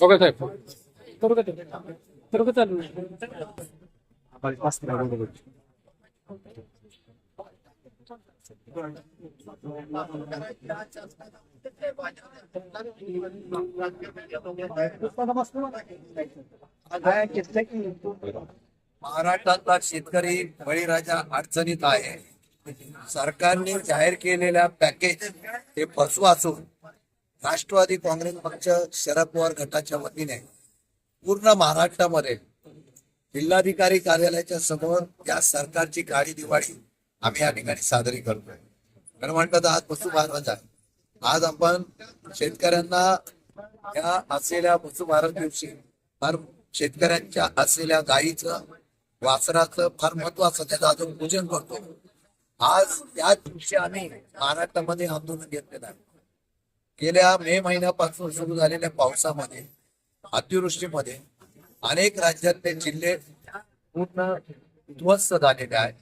बघा साहेब करू का ते करू का चालू महाराष्ट्रातला शेतकरी बळीराजा अडचणीत आहे. सरकारने जाहीर केलेल्या पॅकेज हे फसवं असून राष्ट्रवादी काँग्रेस पक्ष शरद पवार गटाच्या वतीने पूर्ण महाराष्ट्रामध्ये जिल्हाधिकारी कार्यालयाच्या समोर या सरकारची गाडी दिवाळी आम्ही या ठिकाणी साजरी करतोय. खरं म्हणतात आज पशुभारत आहे. आज आपण शेतकऱ्यांना या असलेल्या पशुभारत दिवशी फार शेतकऱ्यांच्या असलेल्या गायीचं वासराचं फार महत्वाचं त्याचं अजून पूजन करतो. आज या दिवशी आम्ही महाराष्ट्रामध्ये आंदोलन घेतलेलं आहे. गेल्या मे महिन्यापासून सुरू झालेल्या पावसामध्ये अतिवृष्टीमध्ये अनेक राज्यातले जिल्हे पूर्ण उद्ध्वस्त झालेले आहेत.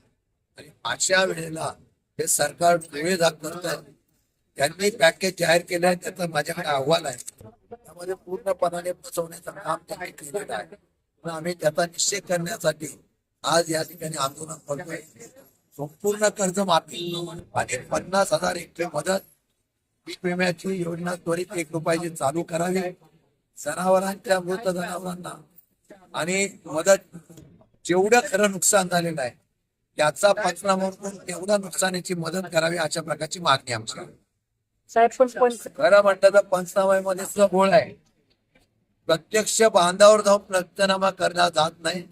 आणि अशा वेळेला हे सरकार वेळ दाखवत करत आहे त्यांनी पॅकेज जाहीर केलं आहे त्याचा माझ्याकडे अहवाल आहे. त्यामध्ये पूर्णपणाने बसवण्याचं काम त्यांनी केलेलं आहे. पण आम्ही त्याचा निश्चय करण्यासाठी आज या ठिकाणी आंदोलन करतोय. संपूर्ण कर्ज माफी आणि पन्नास हजार हेक्टर मदत पीक विम्याची योजना त्वरित एक रुपयाची चालू करावी. जनावरांच्या मृत जनावरांना आणि मदत जेवढं खरं नुकसान झालेलं आहे त्याचा पंचनामा करून तेवढ्या नुकसानीची मदत करावी अशा प्रकारची मागणी आमची खरं म्हणतं तर पंचनाम्यामध्ये सुद्धा गोळ आहे. प्रत्यक्ष बांधावर जाऊन पंचनामा करण्यात जात नाही.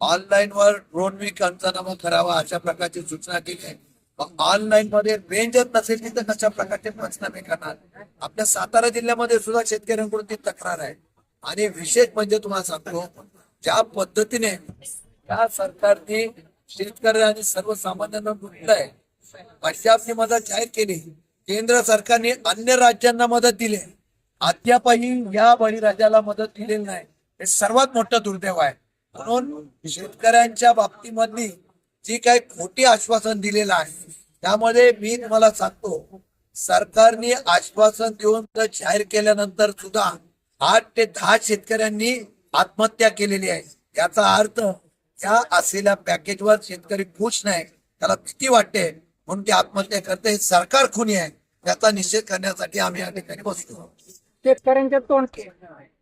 ऑनलाईन वर ड्रोन मी पंचनामा करावा अशा प्रकारची सूचना केली आहे. ऑनलाईन मध्ये रेंजच नसेल तर कशा प्रकारचे पंचनामे करणार? आपल्या सातारा जिल्ह्यामध्ये सुद्धा शेतकऱ्यांकडून ती तक्रार आहे. आणि विशेष म्हणजे तुम्हाला सांगतो ज्या पद्धतीने त्या सरकारने शेतकरी आणि सर्वसामान्यांना लुटलंय अशाची मदत जाहीर केली. केंद्र सरकारने अन्य राज्यांना मदत दिली. अद्यापही या बळीराजाला मदत दिलेली नाही. हे सर्वात मोठं दुर्दैव आहे. म्हणून शेतकऱ्यांच्या बाबतीमधली जी काही खोटी आश्वासन दिलेलं आहे त्यामध्ये मी तुम्हाला सांगतो सरकारने आश्वासन देऊन तर जाहीर केल्यानंतर सुद्धा आठ ते दहा शेतकऱ्यांनी आत्महत्या केलेली आहे. याचा अर्थ या असलेल्या पॅकेजवर शेतकरी खुश नाही त्याला भीती वाटते म्हणून ते आत्महत्या करते हे सरकार खुनी आहे. याचा निषेध करण्यासाठी आम्ही या ठिकाणी बसतो. शेतकऱ्यांच्या तोंड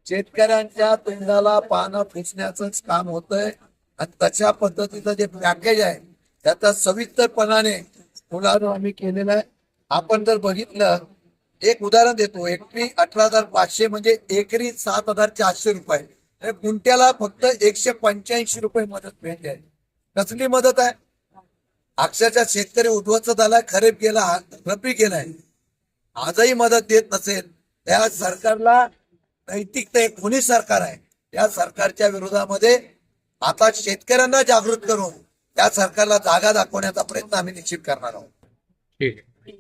शेतकऱ्यांच्या तोंडाला पानं फुसण्याचंच काम होतंय. आणि तशा पद्धतीचं जे पॅकेज आहे त्याचा सविस्तरपणाने मुलांना आम्ही केलेला आहे. आपण जर बघितलं एक उदाहरण देतो. एकरी अठरा हजार पाचशे म्हणजे एकरी सात हजार चारशे रुपये. गुंट्याला फक्त एकशे पंच्याऐंशी रुपये मदत मिळते. कसली मदत आहे? अक्षरशः शेतकरी उद्ध्वस्त झाला खरेप गेला रपी गेलाय. आजही मदत देत नसेल त्या सरकारला नैतिकता एक कोणी सरकार आहे. त्या सरकारच्या विरोधामध्ये आता शेतकऱ्यांना जागृत करून त्या सरकारला जागा दाखवण्याचा प्रयत्न आम्ही निश्चित करणार आहोत. ठीक आहे.